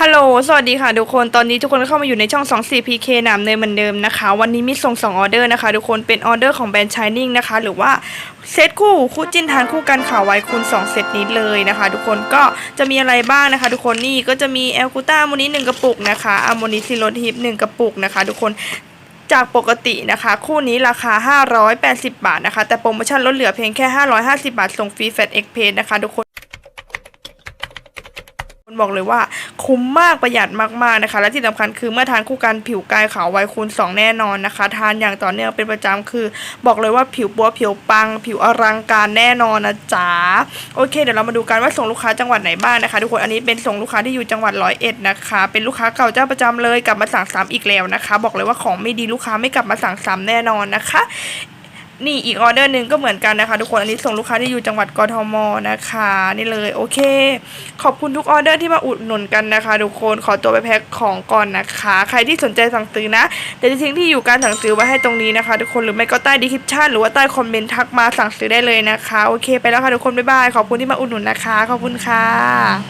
ฮัลโหล สวัสดีค่ะทุกคน ตอนนี้ทุกคนก็เข้ามาอยู่ในช่อง 24PK หนามเนยเหมือนเดิมนะคะ วันนี้มีส่ง 2 ออเดอร์นะคะ ทุกคน เป็นออเดอร์ของแบรนด์ Shining นะคะ หรือว่าเซตคู่คู่จิ้นทานคู่กันข่าวไวคูณ2เซตนี้เลยนะคะ ทุกคน ก็จะมีอะไรบ้างนะคะ ทุกคน นี่ก็จะมีแอลกูต้าโมนิหนึ่งกระปุกนะคะอะโมนิซิโรทิปหนึ่งกระปุกนะคะ ทุกคนจากปกตินะคะ คู่นี้ราคา 580 บาทนะคะ แต่โปรโมชั่นลดเหลือเพียงแค่ 550 บาทส่งฟรีแฟลตเอ็กเพนะคะ ทุกคนบอกเลยว่า คุ้มมากประหยัดมากๆนะคะ และที่สำคัญคือเมื่อทานคู่กันผิวกายขาวไวคูณ 2 แน่นอนนะคะ ทานอย่างต่อเนื่องเป็นประจำคือ บอกเลยว่าผิวบัวผิวปัง ผิวอลังการแน่นอนนะจ๊ะโอเคเดี๋ยวเรามาดูกันว่าส่งลูกค้าจังหวัดไหนบ้างนะคะ ทุกคนอันนี้เป็นส่งลูกค้าที่อยู่จังหวัดร้อยเอ็ดนะคะ เป็นลูกค้าเก่าเจ้าประจำเลยกลับมาสั่งซ้ำอีกแล้วนะคะ บอกเลยว่าของไม่ดีลูกค้าไม่กลับมาสั่งซ้ำแน่นอนนะคะ นี่อีกออเดอร์หนึ่งก็เหมือนกันนะคะ ทุกคนอันนี้ส่งลูกค้าที่อยู่จังหวัดกทมนะคะ นี่เลยโอเค ขอบคุณทุกออเดอร์ที่มาอุดหนุนกันนะคะ ทุกคนขอตัวไปแพ็คของก่อนนะคะ ใครที่สนใจสั่งซื้อนะเดี๋ยวจะทิ้งที่อยู่การสั่งซื้อไว้ให้ตรงนี้นะคะ ทุกคนหรือไม่ก็ใต้ดีคริปชั่นหรือว่าใต้คอมเมนต์ทักมาสั่งซื้อได้เลยนะคะโอเค ไปแล้วค่ะทุกคนบ๊ายบายขอบคุณที่มาอุดหนุนนะคะ ขอบคุณค่ะ